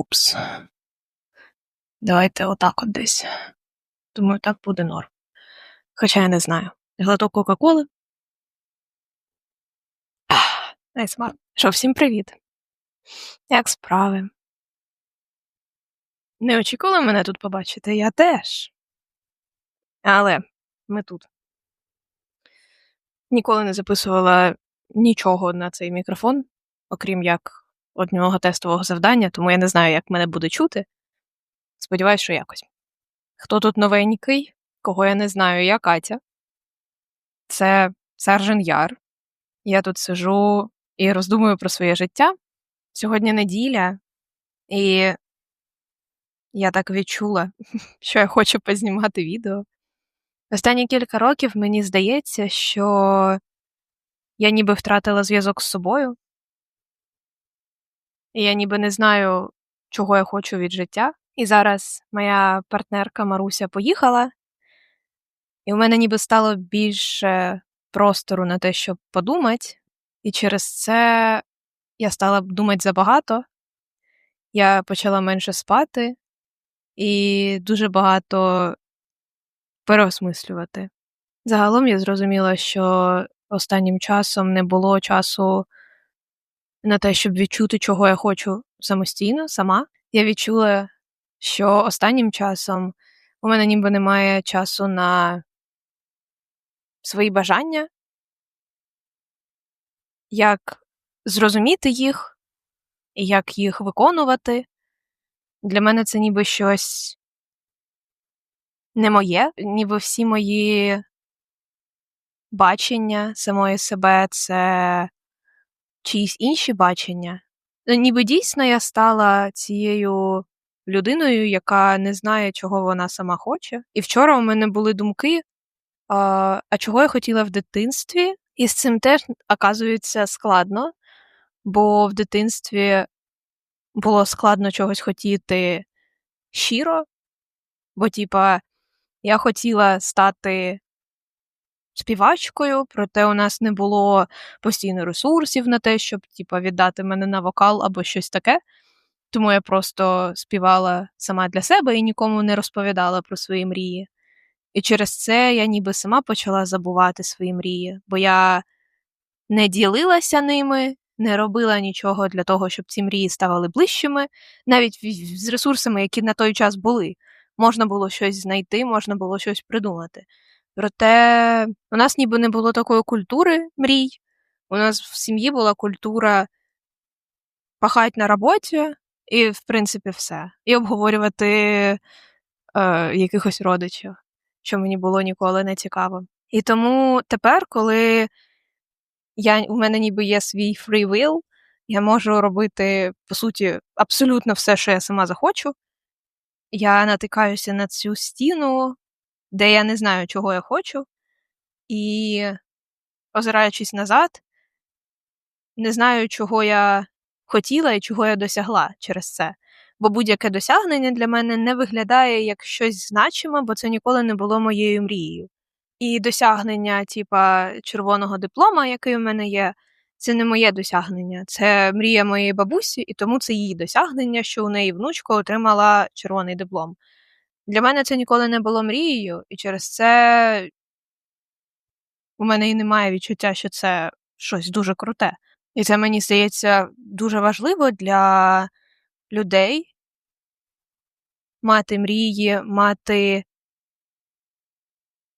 Упс. Давайте отак от десь. Думаю, так буде норм. Хоча я не знаю. Глоток Кока-Коли. Найсмар. Що, всім привіт. Як справи? Не очікували мене тут побачити? Я теж. Але ми тут. Ніколи не записувала нічого на цей мікрофон, окрім як одного тестового завдання, тому я не знаю, як мене буде чути. Сподіваюсь, що якось. Хто тут новенький, кого я не знаю, я Катя. Це Сержен Яр. Я тут сижу і роздумую про своє життя. Сьогодні неділя, і я так відчула, що я хочу познімати відео. Останні кілька років мені здається, що я ніби втратила зв'язок з собою, і я ніби не знаю, чого я хочу від життя. І зараз моя партнерка Маруся поїхала, і у мене ніби стало більше простору на те, щоб подумати, і через це я стала думати забагато. Я почала менше спати і дуже багато переосмислювати. Загалом я зрозуміла, що останнім часом не було часу на те, щоб відчути, чого я хочу самостійно, сама. Я відчула, що останнім часом у мене ніби немає часу на свої бажання, як зрозуміти їх як їх виконувати. Для мене це ніби щось не моє, ніби всі мої бачення самої себе це чиїсь інші бачення. Ну, ніби дійсно я стала цією людиною, яка не знає, чого вона сама хоче. І вчора у мене були думки, а, а чого я хотіла в дитинстві, і з цим теж, оказується, складно, бо в дитинстві було складно чогось хотіти щиро, бо, типа, я хотіла стати співачкою, проте у нас не було постійно ресурсів на те, щоб типа, віддати мене на вокал або щось таке. Тому я просто співала сама для себе і нікому не розповідала про свої мрії. І через це я ніби сама почала забувати свої мрії, бо я не ділилася ними, не робила нічого для того, щоб ці мрії ставали ближчими, навіть з ресурсами, які на той час були. Можна було щось знайти, можна було щось придумати. Проте у нас ніби не було такої культури мрій. У нас в сім'ї була культура пахати на роботі, і, в принципі, все. І обговорювати е, якихось родичів, що мені було ніколи не цікаво. І тому тепер, коли я, у мене ніби є свій free will, я можу робити, по суті, абсолютно все, що я сама захочу. Я натикаюся на цю стіну, де я не знаю, чого я хочу, і, озираючись назад, не знаю, чого я хотіла і чого я досягла через це. Бо будь-яке досягнення для мене не виглядає як щось значиме, бо це ніколи не було моєю мрією. І досягнення, типа червоного диплома, який у мене є, це не моє досягнення, це мрія моєї бабусі, і тому це її досягнення, що у неї внучка отримала червоний диплом. Для мене це ніколи не було мрією, і через це у мене і немає відчуття, що це щось дуже круте. І це мені здається дуже важливо для людей мати мрії, мати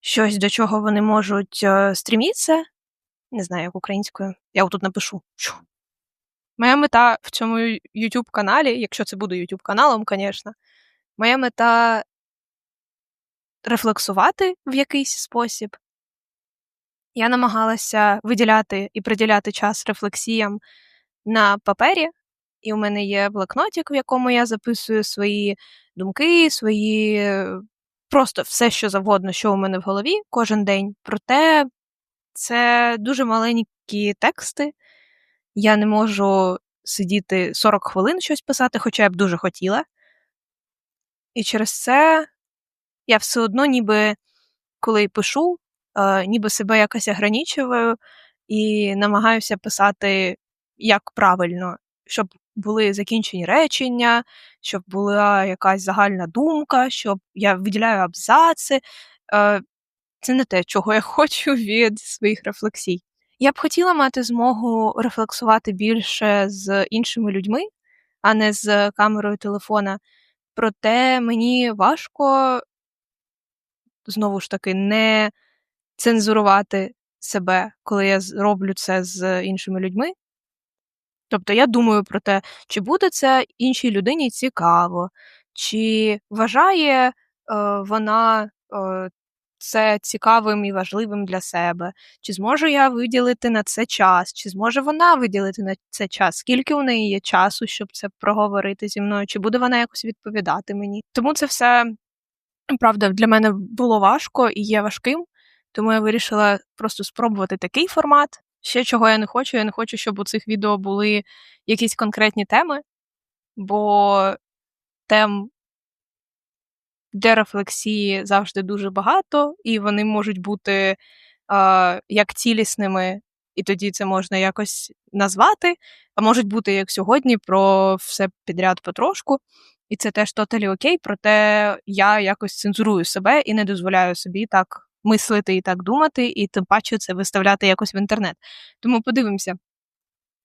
щось, до чого вони можуть е, стрімітися. Не знаю, як українською. Я отут напишу. Моя мета в цьому YouTube каналі, якщо це буде YouTube каналом, звісно, моя мета рефлексувати в якийсь спосіб. Я намагалася виділяти і приділяти час рефлексіям на папері, і у мене є блокнотик, в якому я записую свої думки, свої просто все, що завгодно, що у мене в голові кожен день. Проте це дуже маленькі тексти. Я не можу сидіти 40 хвилин щось писати, хоча я б дуже хотіла. І через це я все одно, ніби коли пишу, ніби себе якось ограничую і намагаюся писати як правильно, щоб були закінчені речення, щоб була якась загальна думка, щоб я виділяю абзаци. Е, це не те, чого я хочу від своїх рефлексій. Я б хотіла мати змогу рефлексувати більше з іншими людьми, а не з камерою телефона. Проте мені важко знову ж таки не цензурувати себе, коли я роблю це з іншими людьми. Тобто я думаю про те, чи буде це іншій людині цікаво, чи вважає е, вона е, це цікавим і важливим для себе, чи зможу я виділити на це час, чи зможе вона виділити на це час, скільки у неї є часу, щоб це проговорити зі мною, чи буде вона якось відповідати мені. Тому це все правда для мене було важко і є важким. Тому я вирішила просто спробувати такий формат. Ще чого я не хочу, я не хочу, щоб у цих відео були якісь конкретні теми, бо тем для рефлексії завжди дуже багато, і вони можуть бути е, як цілісними, і тоді це можна якось назвати, а можуть бути як сьогодні про все підряд потрошку. І це теж тоталі окей, проте я якось цензурую себе і не дозволяю собі так мислити і так думати, і тим паче це виставляти якось в інтернет. Тому подивимося.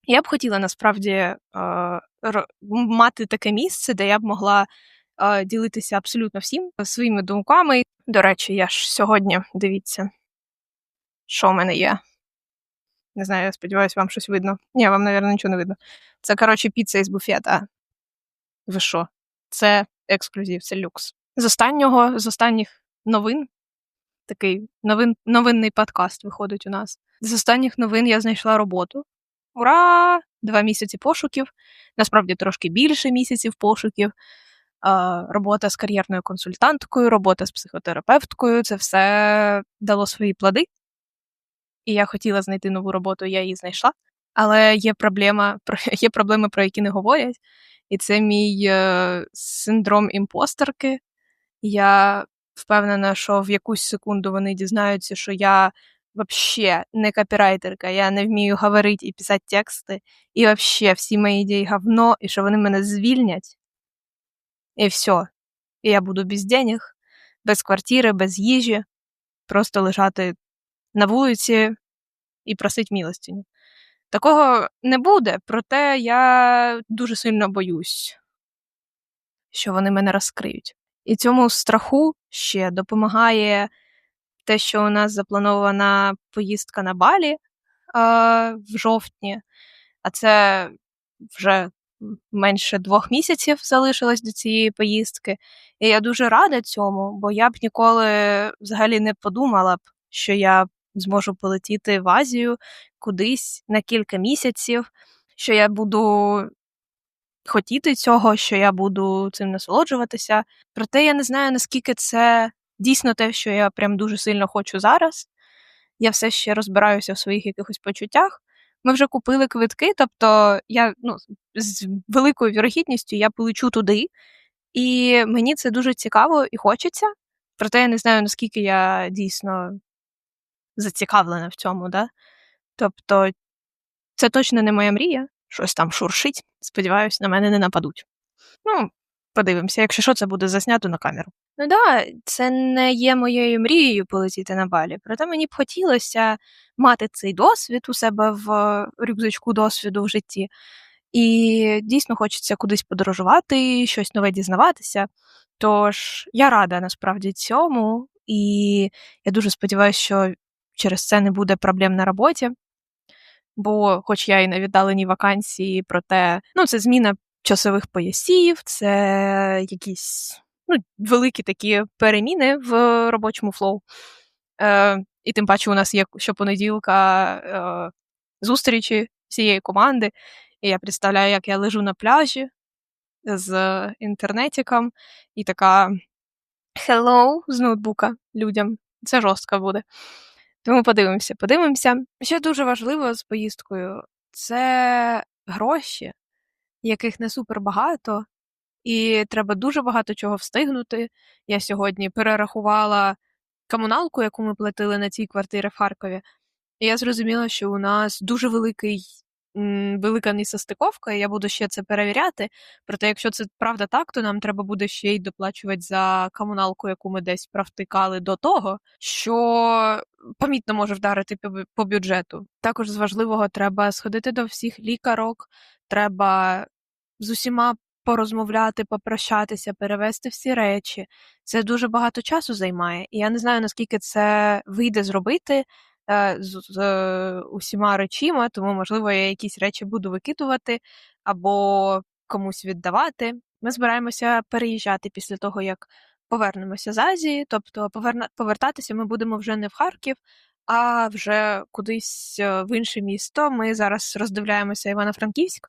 Я б хотіла насправді е, мати таке місце, де я б могла е, ділитися абсолютно всім своїми думками. До речі, я ж сьогодні дивіться, що в мене є. Не знаю, я сподіваюся, вам щось видно. Ні, вам, мабуть, нічого не видно. Це, коротше, піца із буфета. Ви що? Це ексклюзив, це люкс. З останнього, з останніх новин такий новин, новинний подкаст виходить у нас. З останніх новин я знайшла роботу. Ура! Два місяці пошуків, насправді трошки більше місяців пошуків. Робота з кар'єрною консультанткою, робота з психотерапевткою це все дало свої плоди. І я хотіла знайти нову роботу, я її знайшла. Але є проблема, є проблеми, про які не говорять. І це мій е, синдром імпостерки. Я впевнена, що в якусь секунду вони дізнаються, що я вообще не копірайтерка, я не вмію говорити і писати тексти, і вообще всі мої ідеї говно, і що вони мене звільнять. І все. І я буду без денег, без квартири, без їжі, просто лежати на вулиці і просити милостиню. Такого не буде, проте я дуже сильно боюсь, що вони мене розкриють. І цьому страху ще допомагає те, що у нас запланована поїздка на Балі е, в жовтні, а це вже менше двох місяців залишилось до цієї поїздки. І я дуже рада цьому, бо я б ніколи взагалі не подумала б, що я зможу полетіти в Азію кудись на кілька місяців, що я буду хотіти цього, що я буду цим насолоджуватися. Проте я не знаю, наскільки це дійсно те, що я прям дуже сильно хочу зараз. Я все ще розбираюся в своїх якихось почуттях. Ми вже купили квитки, тобто я ну, з великою вірогідністю я полечу туди, і мені це дуже цікаво і хочеться. Проте я не знаю, наскільки я дійсно зацікавлена в цьому. Да? Тобто, це точно не моя мрія, щось там шуршить. Сподіваюсь, на мене не нападуть. Ну, подивимося, якщо що, це буде заснято на камеру. Ну да, це не є моєю мрією полетіти на балі, проте мені б хотілося мати цей досвід у себе в рюкзачку досвіду в житті. І дійсно хочеться кудись подорожувати, щось нове дізнаватися. Тож я рада насправді цьому, і я дуже сподіваюся, що через це не буде проблем на роботі бо, хоч я і на віддаленій вакансії, проте ну, це зміна часових поясів, це якісь ну, великі такі переміни в робочому флоу. Е, І тим паче у нас є щопонеділка е, зустрічі всієї команди. І я представляю, як я лежу на пляжі з інтернетиком і така hello з ноутбука людям. Це жорстко буде. Тому подивимося, подивимося. Ще дуже важливо з поїздкою це гроші, яких не супер багато, і треба дуже багато чого встигнути. Я сьогодні перерахувала комуналку, яку ми платили на цій квартирі в Харкові, і я зрозуміла, що у нас дуже великий велика несостиковка, і я буду ще це перевіряти. Проте, якщо це правда так, то нам треба буде ще й доплачувати за комуналку, яку ми десь провтикали до того, що помітно може вдарити по- бюджету. Також з важливого треба сходити до всіх лікарок, треба з усіма порозмовляти, попрощатися, перевести всі речі. Це дуже багато часу займає, і я не знаю, наскільки це вийде зробити з, з е, усіма речима, тому, можливо, я якісь речі буду викидувати або комусь віддавати. Ми збираємося переїжджати після того, як повернемося з Азії, тобто поверна... повертатися ми будемо вже не в Харків, а вже кудись е, в інше місто. Ми зараз роздивляємося Івано-Франківськ.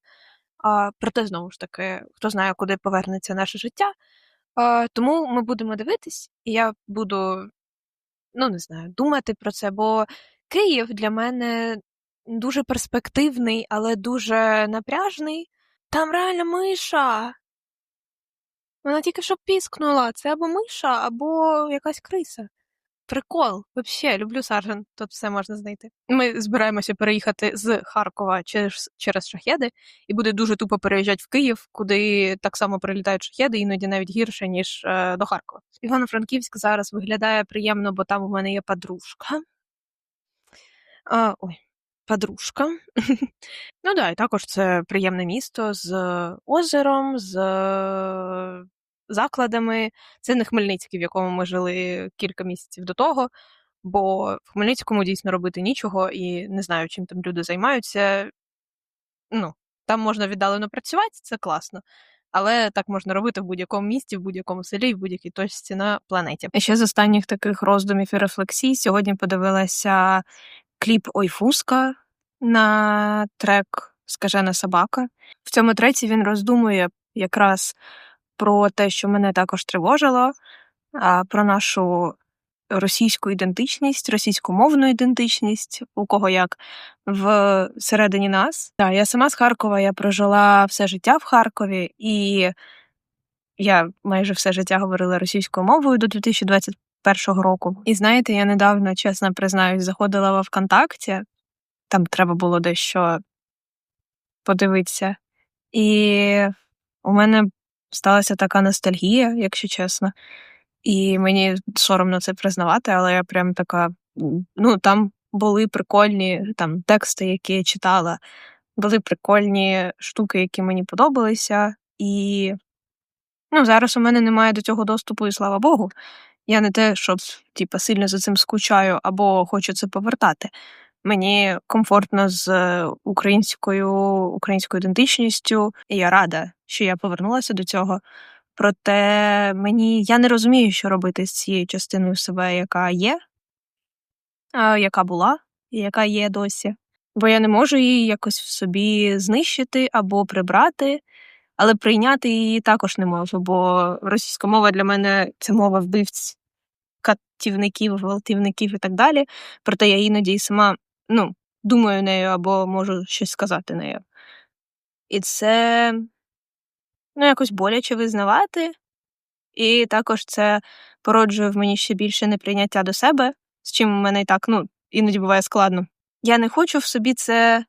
А, проте, знову ж таки, хто знає, куди повернеться наше життя. Тому ми будемо дивитись, і я буду, ну не знаю, думати про це, бо Київ для мене дуже перспективний, але дуже напряжний. Там реально миша. Вона тільки що піскнула. Це або миша, або якась криса. Прикол, взагалі, люблю Саржен, тут все можна знайти. Ми збираємося переїхати з Харкова через через шахеди, і буде дуже тупо переїжджати в Київ, куди так само прилітають шахеди, іноді навіть гірше, ніж е, до Харкова. Івано-Франківськ зараз виглядає приємно, бо там у мене є подружка. А, Ой, подружка. ну да, і також це приємне місто з озером, з закладами. Це не Хмельницький, в якому ми жили кілька місяців до того, бо в Хмельницькому дійсно робити нічого і не знаю, чим там люди займаються. Ну, Там можна віддалено працювати, це класно. Але так можна робити в будь-якому місті, в будь-якому селі, в будь-якій точці на планеті. І ще з останніх таких роздумів і рефлексій сьогодні подивилася кліп Ойфуска на трек Скажена собака. В цьому треці він роздумує якраз про те, що мене також тривожило, про нашу російську ідентичність, російськомовну ідентичність, у кого як в середині нас. Так, я сама з Харкова, я прожила все життя в Харкові, і я майже все життя говорила російською мовою до 2021 року. І знаєте, я недавно, чесно признаюсь, заходила во ВКонтакті, там треба було дещо подивитися. І у мене сталася така ностальгія, якщо чесно. І мені соромно це признавати, але я прям така. Ну, там були прикольні там тексти, які я читала, були прикольні штуки, які мені подобалися. І ну, зараз у мене немає до цього доступу, і слава Богу. Я не те, щоб типу, сильно за цим скучаю або хочу це повертати. Мені комфортно з українською українською ідентичністю, і я рада, що я повернулася до цього. Проте мені я не розумію, що робити з цією частиною себе, яка є, яка була і яка є досі. Бо я не можу її якось в собі знищити або прибрати, але прийняти її також не можу, бо російська мова для мене це мова вбивць, катівників, гвалтівників і так далі. Проте я іноді сама ну, думаю нею або можу щось сказати нею. І це ну, якось боляче визнавати, і також це породжує в мені ще більше неприйняття до себе, з чим у мене і так ну, іноді буває складно. Я не хочу в собі це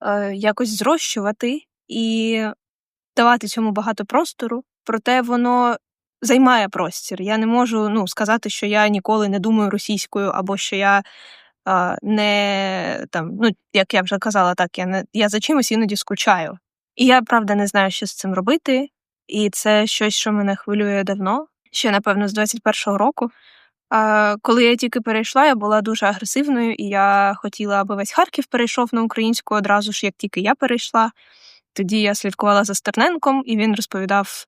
е, якось зрощувати і давати цьому багато простору, проте воно займає простір. Я не можу ну, сказати, що я ніколи не думаю російською, або що я а, не там, ну як я вже казала, так я не я за чимось іноді скучаю. І я правда не знаю, що з цим робити. І це щось, що мене хвилює давно, ще напевно з 21-го року. Коли я тільки перейшла, я була дуже агресивною, і я хотіла, аби весь Харків перейшов на українську одразу ж, як тільки я перейшла. Тоді я слідкувала за Стерненком, і він розповідав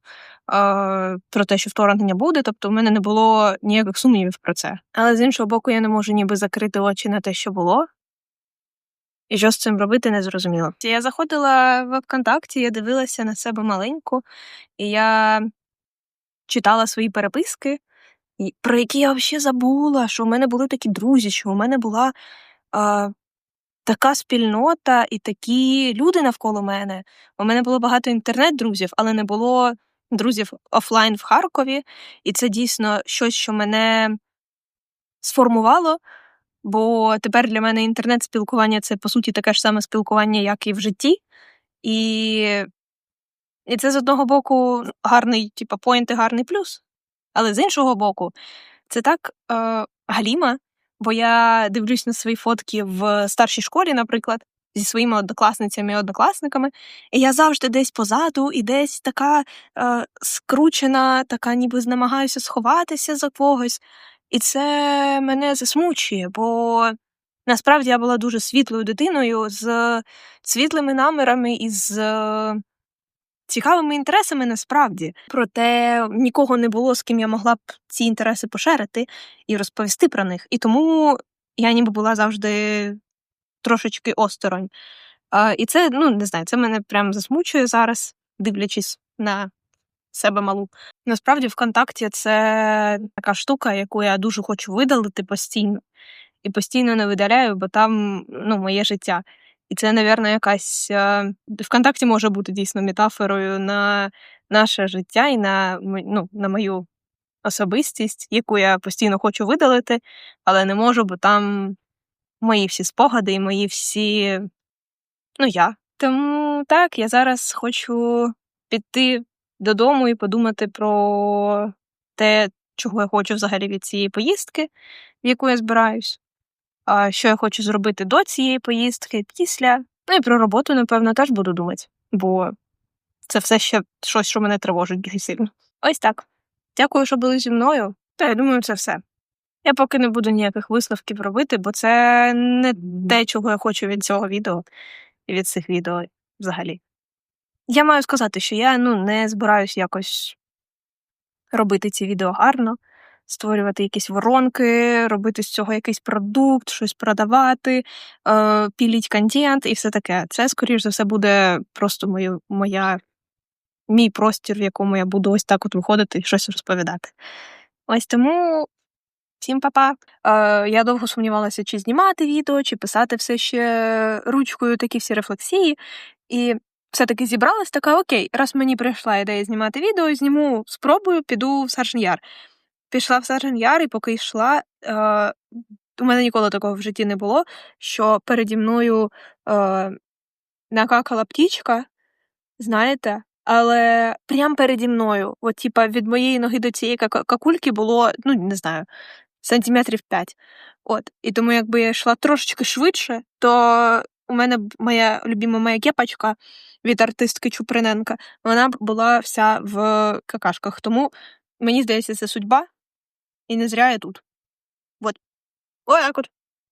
е, про те, що вторгнення буде. Тобто, в мене не було ніяких сумнівів про це. Але з іншого боку, я не можу ніби закрити очі на те, що було. І що з цим робити, не зрозуміло. Я заходила в ВКонтакті, я дивилася на себе маленьку, і я читала свої переписки, про які я взагалі забула, що у мене були такі друзі, що у мене була. Е, така спільнота і такі люди навколо мене. У мене було багато інтернет-друзів, але не було друзів офлайн в Харкові. І це дійсно щось, що мене сформувало. Бо тепер для мене інтернет-спілкування це по суті таке ж саме спілкування, як і в житті. І і це з одного боку гарний, типу, поінт і гарний плюс. Але з іншого боку, це так е, галіма, бо я дивлюсь на свої фотки в старшій школі, наприклад, зі своїми однокласницями і однокласниками, і я завжди десь позаду і десь така е, скручена, така ніби намагаюся сховатися за когось. І це мене засмучує, бо насправді я була дуже світлою дитиною з світлими намірами і з цікавими інтересами насправді. Проте нікого не було, з ким я могла б ці інтереси поширити і розповісти про них. І тому я ніби була завжди трошечки осторонь. І це, ну не знаю, це мене прям засмучує зараз, дивлячись на себе малу. Насправді, ВКонтакті це така штука, яку я дуже хочу видалити постійно. І постійно не видаляю, бо там ну, моє життя. І це, напевно, якась ВКонтакті може бути дійсно метафорою на наше життя і на ну, на мою особистість, яку я постійно хочу видалити, але не можу, бо там мої всі спогади і мої всі. Ну, я. Тому так, я зараз хочу піти додому і подумати про те, чого я хочу взагалі від цієї поїздки, в яку я збираюсь що я хочу зробити до цієї поїздки, після. Ну і про роботу, напевно, теж буду думати, бо це все ще щось, що мене тривожить дуже сильно. Ось так. Дякую, що були зі мною. Та я думаю, це все. Я поки не буду ніяких висновків робити, бо це не те, чого я хочу від цього відео і від цих відео взагалі. Я маю сказати, що я ну, не збираюсь якось робити ці відео гарно створювати якісь воронки, робити з цього якийсь продукт, щось продавати, е, піліть контент і все таке. Це, скоріш за все, буде просто моє, моя, мій простір, в якому я буду ось так от виходити і щось розповідати. Ось тому. Всім па-па. Е, Я довго сумнівалася, чи знімати відео, чи писати все ще ручкою такі всі рефлексії. І все-таки зібралась така: окей, раз мені прийшла ідея знімати відео, зніму, спробую, піду в Саржен Яр пішла в Саржен Яр, і поки йшла, е, у мене ніколи такого в житті не було, що переді мною е, накакала птічка, знаєте, але прямо переді мною, от, типа, від моєї ноги до цієї какульки було, ну, не знаю, сантиметрів 5. От. І тому, якби я йшла трошечки швидше, то у мене моя любима моя кепочка від артистки Чуприненка, вона була вся в какашках. Тому мені здається, це судьба. І не зря я тут. Вот. як от.